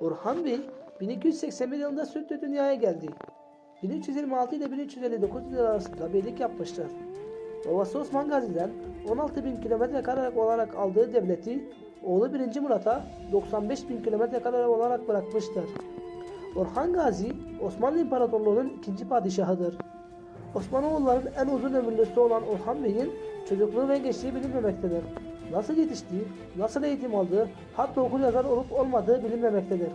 Orhan Bey 1281 yılında Sütlü dünyaya geldi. 1326 ile 1359 yıl arasında beylik yapmıştır. Babası Osman Gazi'den 16 bin kilometre kare olarak aldığı devleti oğlu 1. Murat'a 95 bin kilometre kare olarak bırakmıştır. Orhan Gazi Osmanlı İmparatorluğu'nun ikinci padişahıdır. Osmanoğulların en uzun ömürlüsü olan Orhan Bey'in çocukluğu ve gençliği bilinmemektedir. Nasıl yetiştiği, nasıl eğitim aldığı, hatta okul yazar olup olmadığı bilinmemektedir.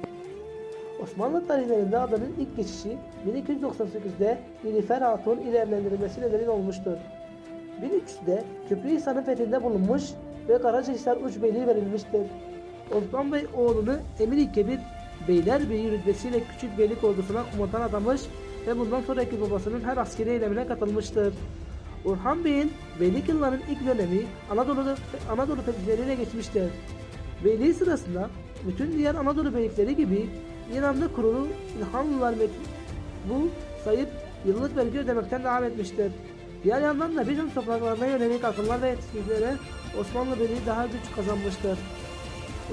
Osmanlı tarihlerinde adının ilk geçişi 1298'de Nilüfer Hatun ile evlendirilmesi nedeniyle olmuştur. 1300'de Küplü-i fethinde bulunmuş ve Karacahisar Uç Beyliği verilmiştir. Osman Bey oğlunu Emir-i Kebir Beylerbeyi rütbesiyle küçük beylik ordusuna komutan adamış ve bundan sonraki babasının her askeri eylemine katılmıştır. Orhan Bey'in beylik yıllarının ilk dönemi Anadolu, Anadolu fethihleriyle geçmiştir. Beyliği sırasında bütün diğer Anadolu beylikleri gibi İran'da kurulu İlhanlılar met- bu sayıp yıllık vergi ödemekten devam etmiştir. Diğer yandan da Bizans topraklarına yönelik akıllar ve etkinliklere Osmanlı Beyliği daha güç kazanmıştır.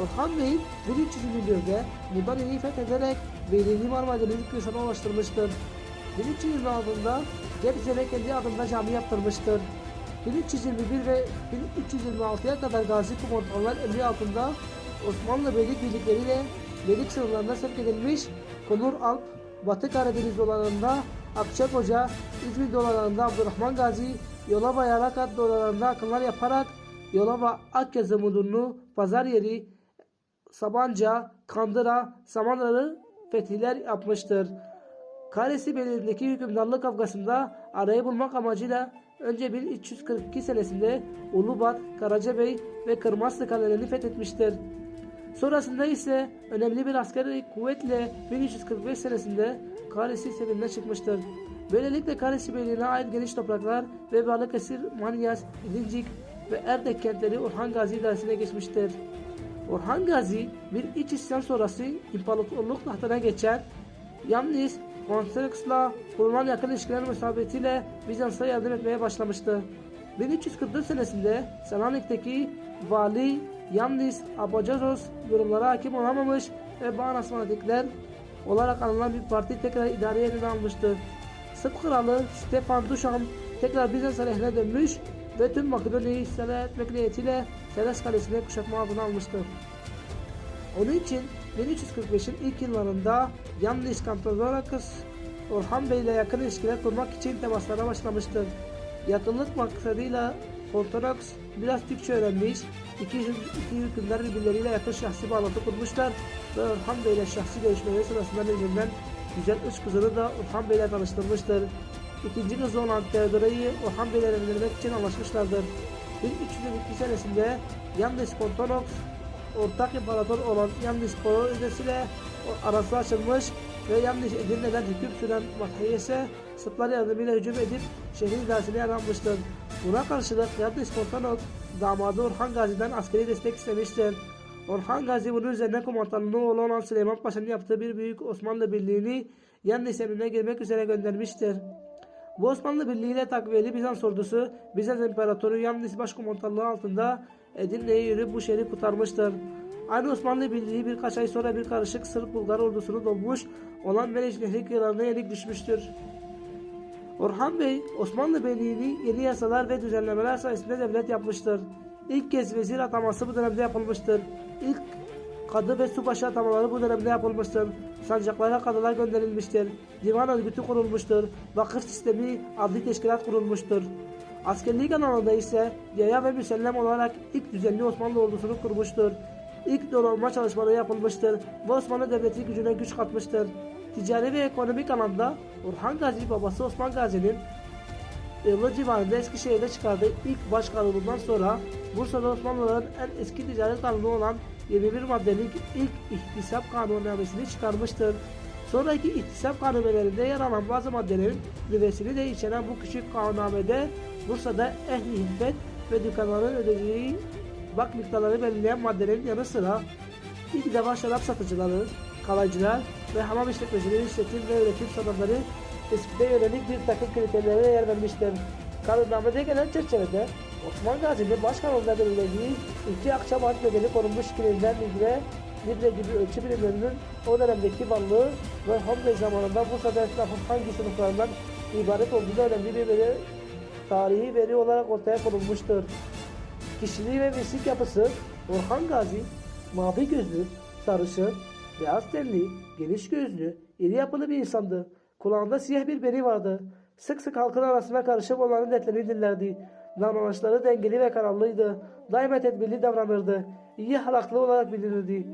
Orhan Bey 1321'de Mudanya'yı fethederek Beyliğini Marmara Denizi kıyısına ulaştırmıştır. 1326'da Gebze'de kendi adında cami yaptırmıştır. 1321 ve 1326'ya kadar gazi komutanlar emri altında Osmanlı Beylik birlikleriyle Beylik sınırlarına sevk edilmiş Konur Alp, Batı Karadeniz dolarlarında Akçakoca, İzmir dolarlarında Abdurrahman Gazi, Yolova Yarakat dolarlarında akınlar yaparak Yolova Akyazı Mudurnu, Pazar Yeri, Sabanca, Kandıra, Samanları fetihler yapmıştır. Karesi belirindeki hükümdarlık kavgasında arayı bulmak amacıyla önce 1342 senesinde Ulubat, Karacabey ve Kırmaslı kalelerini fethetmiştir. Sonrasında ise önemli bir askeri kuvvetle 1345 senesinde Karesi seferine çıkmıştır. Böylelikle Karesi Beyliği'ne ait geniş topraklar ve Balıkesir, Manyas, İlincik ve Erdek kentleri Orhan Gazi idaresine geçmiştir. Orhan Gazi bir iç isyan sonrası imparatorluk tahtına geçer. Yalnız Konseks'la kurulan yakın ilişkiler müsabetiyle Bizans'a yardım etmeye başlamıştı. 1344 senesinde Selanik'teki vali Yannis Abacazos durumlara hakim olamamış ve Bağnasmanatikler olarak anılan bir parti tekrar idareye eline almıştı. Sırp kralı Stefan Duşan tekrar Bizans aleyhine dönmüş ve tüm Makedonya'yı istila etmek niyetiyle Seles Kalesi'ne kuşatma altına almıştır. Onun için 1345'in ilk yıllarında Yannis Kantozorakis Orhan Bey ile yakın ilişkiler kurmak için temaslara başlamıştır. Yakınlık maksadıyla Ortodoks biraz Türkçe öğrenmiş, iki, iki hükümdar birbirleriyle yakın şahsi bağlantı kurmuşlar ve Orhan Bey ile şahsi görüşmeleri sırasında birbirinden güzel üç kızını da Orhan Bey ile tanıştırmıştır. İkinci kızı olan Theodora'yı Orhan Bey ile evlendirmek için anlaşmışlardır. 1322 senesinde Yannis Kontonoks ortak imparator olan Yannis Polones ile arası açılmış ve Yannis Edirne'den hüküm süren Mathiyes'e Sırplar yardımıyla hücum edip şehrin idaresine yer almıştır. Buna karşılık Yannis Kontanok damadı Orhan Gazi'den askeri destek istemiştir. Orhan Gazi bunun üzerine komutanlığı olan Süleyman Paşa'nın yaptığı bir büyük Osmanlı birliğini Yannis emrine girmek üzere göndermiştir. Bu Osmanlı Birliği ile takviyeli Bizans ordusu Bizans İmparatoru Yannis başkomutanlığı altında Edirne'ye yürüyüp bu şehri kurtarmıştır. Aynı Osmanlı Birliği birkaç ay sonra bir karışık Sırp Bulgar ordusunu dolmuş olan Meleş Nehri kıyılarına yenik düşmüştür. Orhan Bey, Osmanlı Beyliği'ni yeni yasalar ve düzenlemeler sayesinde devlet yapmıştır. İlk kez vezir ataması bu dönemde yapılmıştır. İlk kadı ve subaşı atamaları bu dönemde yapılmıştır. Sancaklara kadılar gönderilmiştir. Divan örgütü kurulmuştur. Vakıf sistemi adli teşkilat kurulmuştur. Askerlik alanında ise yaya ve müsellem olarak ilk düzenli Osmanlı ordusunu kurmuştur. İlk donanma çalışmaları yapılmıştır ve Osmanlı Devleti gücüne güç katmıştır. Ticari ve ekonomik alanda Orhan Gazi babası Osman Gazi'nin Yılı civarında Eskişehir'de çıkardığı ilk baş kanunundan sonra Bursa'da Osmanlıların en eski ticaret kanunu olan 21 maddelik ilk ihtisap kanunnamesini çıkarmıştır. Sonraki ihtisap kanunnamelerinde yer alan bazı maddelerin nüvesini de içeren bu küçük kanunnamede Bursa'da ehli hizmet ve dükkanların ödeyeceği bak miktarları belirleyen maddelerin yanı sıra ilk defa şarap satıcıları, kalaycılar ve hamam işletmecileri işletim ve üretim sanatları tespite yönelik bir takım kriterlere yer vermiştir. Kanunnamede gelen çerçevede Osman Gazi'nin başkanlığında belirlediği iki akşam harç bedeli korunmuş kilinden ilgili libre gibi ölçü birimlerinin o dönemdeki varlığı ve Bey zamanında Bursa'da esnafın hangi sınıflarından ibaret olduğu önemli bir tarihi veri olarak ortaya konulmuştur. Kişiliği ve meslek yapısı Orhan Gazi, mavi gözlü, sarışın, beyaz tenli, geniş gözlü, iri yapılı bir insandı. Kulağında siyah bir beri vardı. Sık sık halkın arasına karışıp onların dertlerini dinlerdi. Davranışları dengeli ve kararlıydı. Daima tedbirli davranırdı. İyi ahlaklı olarak bilinirdi.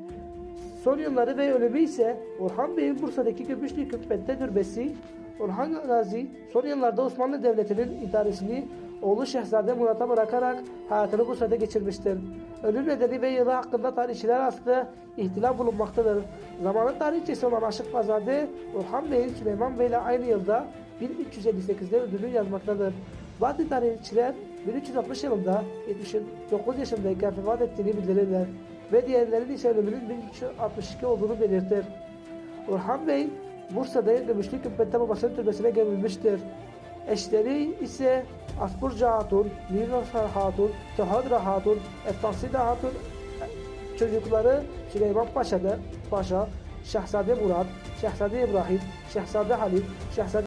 Son yılları ve ölümü ise Orhan Bey'in Bursa'daki Gümüşlü Küppet'te türbesi, Orhan Gazi son yıllarda Osmanlı Devleti'nin idaresini oğlu Şehzade Murat'a bırakarak hayatını Bursa'da geçirmiştir. Ölüm nedeni ve yılı hakkında tarihçiler arasında ihtilaf bulunmaktadır. Zamanın tarihçisi olan Aşık Pazade, Orhan Bey'in Süleyman Bey ile aynı yılda 1358'de öldüğünü yazmaktadır. Bazı tarihçiler 1360 yılında 79 yaşındayken vefat ettiğini bildirirler ve diğerlerinin ise ölümünün 1362 olduğunu belirtir. Orhan Bey, Bursa'da Gümüşlü Küppet'te babasının türbesine gömülmüştür. Eşleri ise Asburca Hatun, Nilosar Hatun, Tehadra Hatun, Eftansida Hatun, çocukları Süleyman Paşa'da, Paşa, Şehzade Murat, Şehzade İbrahim, Şehzade Halil, Şehzade